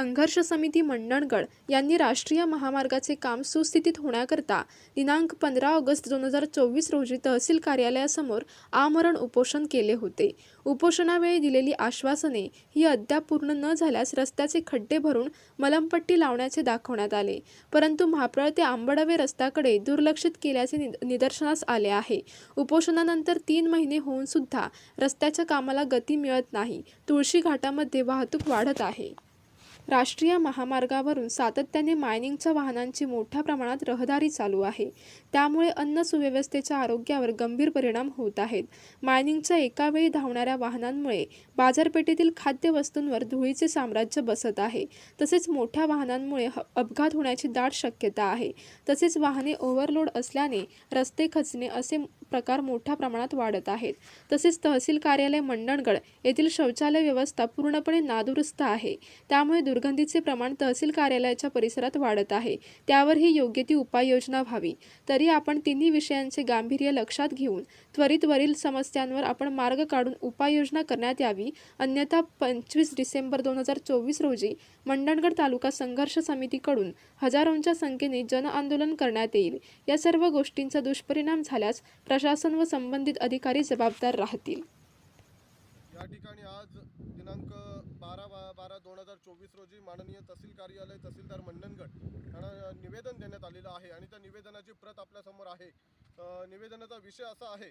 संघर्ष समिती मंडणगड यांनी राष्ट्रीय महामार्गाचे काम सुस्थितीत होण्याकरता दिनांक पंधरा ऑगस्ट दोन हजार चोवीस रोजी तहसील कार्यालयासमोर आमरण उपोषण केले होते. उपोषणावेळी दिलेली आश्वासने ही अद्याप पूर्ण न झाल्यास रस्त्याचे खड्डे भरून मलमपट्टी लावण्याचे दाखवण्यात आले. परंतु म्हाप्रळ ते आंबडवे रस्त्याकडे दुर्लक्षित केल्याचे निद- निदर्शनास आले आहे. उपोषणानंतर तीन महिने होऊन सुद्धा रस्त्याच्या कामाला गती मिळत नाही. तुळशी घाटामध्ये वाहतूक वाढत आहे. राष्ट्रीय महामार्गावरून सातत्याने मायनिंगच्या वाहनांची मोठ्या प्रमाणात रहदारी चालू आहे. त्यामुळे अन्न सुव्यवस्थेच्या आरोग्यावर गंभीर परिणाम होत आहेत. मायनिंगच्या एकावेळी धावणाऱ्या वाहनांमुळे बाजारपेठेतील खाद्यवस्तूंवर धुळीचे साम्राज्य बसत आहे. तसेच मोठ्या वाहनांमुळे ह- अपघात होण्याची दाट शक्यता आहे. तसेच वाहने ओव्हरलोड असल्याने रस्ते खचणे असे प्रकार मोठ्या प्रमाणात वाढत आहेत. तसेच तहसील कार्यालय मंडणगड येथील शौचालय व्यवस्था पूर्णपणे नादुरुस्त आहे. त्यामुळे दुर्गंधीचे प्रमाण तहसील कार्यालयाच्या परिसरात वाढत आहे. त्यावरही योग्य ती उपाययोजना व्हावी. तरी आपण तिन्ही विषयांचे गांभीर्य लक्षात घेऊन त्वरित वरील समस्यांवर आपण मार्ग काढून उपाययोजना करण्यात यावी. अन्यथा पंचवीस डिसेंबर दोन हजार चोवीस रोजी मंडणगड तालुका संघर्ष समितीकडून हजारोंच्या संख्येने जनआंदोलन करण्यात येईल. या सर्व गोष्टींचा दुष्परिणाम झाल्यास प्रशासन व संबंधित अधिकारी जबाबदार राहतील. या ठिकाणी आज दिनांक बारा बा बारा दोन हजार चोवीस रोजी माननीय तहसील कार्यालय तहसीलदार मंडनगड यांना निवेदन देण्यात आलेलं आहे आणि त्या निवेदनाची प्रत आपल्यासमोर आहे. निवेदनाचा विषय असा आहे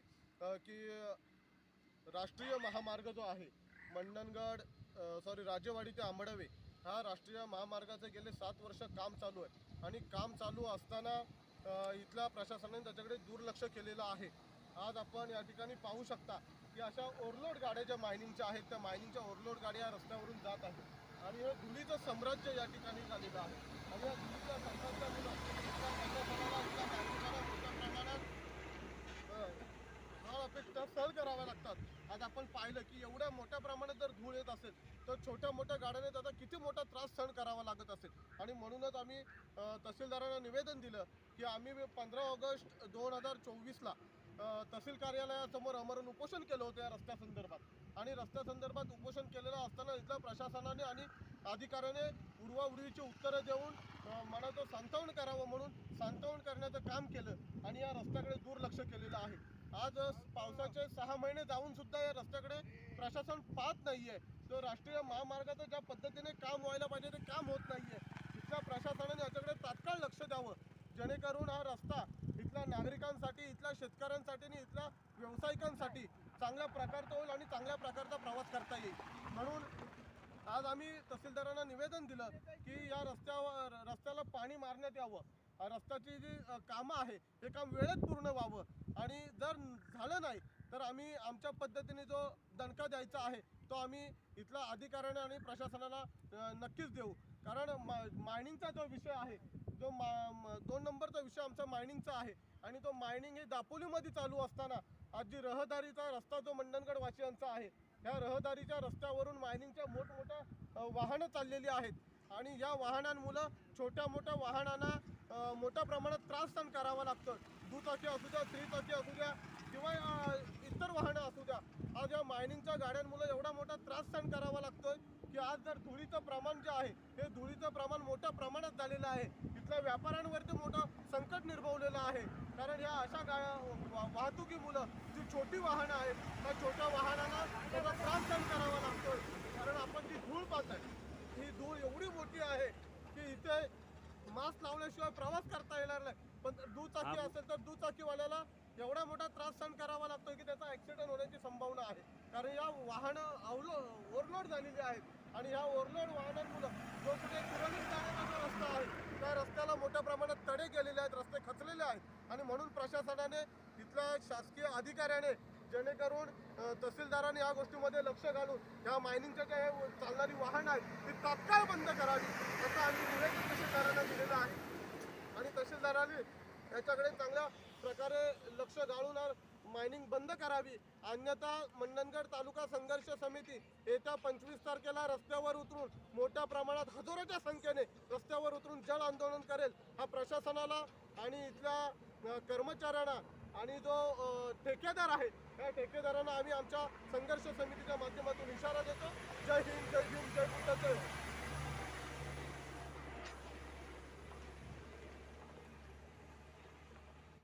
की राष्ट्रीय महामार्ग जो आहे मंडनगड सॉरी राजेवाडी ते आंबडवे हा राष्ट्रीय महामार्गाचं गेले सात वर्ष काम चालू आहे आणि काम चालू असताना इथल्या प्रशासनाने त्याच्याकडे दुर्लक्ष केलेलं आहे. आज आपण या ठिकाणी पाहू शकता की अशा ओव्हरलोड गाड्या ज्या मायनिंगच्या आहेत त्या मायनिंगच्या ओव्हरलोड गाड्या या रस्त्यावरून जात आहेत. आणि हे धुळीचं साम्राज्य या ठिकाणी झालेलं आहे आणि या धुळीच्या साम्राज्यामुळं इथल्या प्रशासनाला इथल्या नागरिकांना मोठ्या प्रमाणात अ, हाल अपेक्षा सहन कराव्या लागतात आज आपण पाहिलं की एवढ्या मोठ्या प्रमाणात जर धूळ येत असेल तर छोट्या मोठ्या गाड्याने त्याचा किती मोठा त्रास सहन करावा लागत असेल. आणि म्हणूनच आम्ही तहसीलदारांना निवेदन दिलं की आम्ही पंधरा ऑगस्ट दोन हजार चोवीसला तहसील कार्यालयासमोर अमरण उपोषण केलं होतं या रस्त्यासंदर्भात आणि रस्त्यासंदर्भात उपोषण केलेलं असताना इथल्या प्रशासनाने आणि अधिकाऱ्याने उडवाउडवीची उत्तरं देऊन मनाचं सांत्वन करावं म्हणून सांत्वन करण्याचं काम केलं आणि या रस्त्याकडे दुर्लक्ष केलेलं आहे. आज पावसाचे सहा महिने जाऊन सुद्धा या रस्त्याकडे प्रशासन पाहत नाही आहे तो राष्ट्रीय महामार्गाचं ज्या पद्धतीने काम व्हायला पाहिजे ते काम होत नाही आहे इथल्या प्रशासनाने याच्याकडे तात्काळ लक्ष द्यावं. जेणेकरून हा रस्ता इथल्या नागरिकांसाठी इथल्या शेतकऱ्यांसाठी आणि इथल्या व्यावसायिकांसाठी चांगल्या प्रकारचा होईल आणि चांगल्या प्रकारचा प्रवास करता येईल. म्हणून आज आम्ही तहसीलदारांना निवेदन दिलं की या रस्त्यावर रस्त्याला पाणी मारण्यात यावं. रस्त्याची जी कामं आहे हे काम वेळेत पूर्ण व्हावं. आणि जर झालं नाही तर आम्ही आमच्या पद्धतीने जो दणका द्यायचा आहे तो आम्ही इथल्या अधिकाऱ्यांना आणि प्रशासनाला नक्कीच देऊ. कारण मा मायनिंगचा जो विषय आहे जो मा दोन नंबरचा विषय आमचा मायनिंगचा आहे आणि तो मायनिंग हे दापोलीमध्ये चालू असताना आज जी रहदारीचा रस्ता जो मंडणगड वासियांचा आहे ह्या रहदारीच्या रस्त्यावरून मायनिंगच्या मोठमोठ्या वाहनं चाललेली आहेत. आणि या वाहनांमुळं छोट्या मोठ्या वाहनांना मोठ्या प्रमाणात त्रास सहन करावा लागतो दुचाकी असू द्या त्रिचाकी असू द्या किंवा अ, इतर वाहनं असू द्या आज या मायनिंगच्या गाड्यांमुळे एवढा मोठा त्रास सहन करावा लागतोय की आज जर धुळीचं प्रमाण जे आहे हे धुळीचं प्रमाण मोठ्या प्रमाणात झालेलं आहे. इथल्या व्यापाऱ्यांवरती मोठं संकट निर्भवलेलं आहे. कारण ह्या अशा गा वाहतुकीमुळं जी छोटी वाहनं आहेत त्या छोट्या वाहनांना त्याचा त्रास सहन करावा लागतोय. कारण आपण जी धूळ पाहतोय ही धूळ एवढी मोठी आहे की इथे मास्क लावल्याशिवाय प्रवास करता येणार नाही. पण दुचाकी असेल तर दुचाकीवाल्याला एवढा मोठा त्रास सहन करावा लागतो की त्याचा ऍक्सिडेंट होण्याची संभावना आहे. कारण या वाहनं अवलो ओव्हरलोड झालेली आहेत. आणि ह्या ओव्हरलोड वाहनांमुळं जो कुठे सुरळीत जाण्याचा जो रस्ता आहे त्या रस्त्याला मोठ्या प्रमाणात तडे गेलेले आहेत रस्ते खचलेले आहेत. आणि म्हणून प्रशासनाने इथल्या शासकीय अधिकाऱ्याने जेणेकरून तहसीलदारांनी या गोष्टीमध्ये लक्ष घालून ह्या मायनिंगच्या ज्या चालणारी वाहन आहेत ती तात्काळ बंद करावी असं आम्ही निवेदन तहसीलदारांना दिलेलं आहे. आणि तहसीलदारांनी याच्याकडे चांगल्या प्रकारे लक्ष घालून मायनिंग बंद करावी. अन्यथा मंडणगड तालुका संघर्ष समिती येत्या पंचवीस तारखेला रस्त्यावर उतरून मोठ्या प्रमाणात हजारोच्या संख्येने रस्त्यावर उतरून जल आंदोलन करेल हा प्रशासनाला आणि इथल्या कर्मचाऱ्यांना आणि जो ठेकेदार आहे त्या ठेकेदारांना आम्ही आमच्या संघर्ष समितीच्या माध्यमातून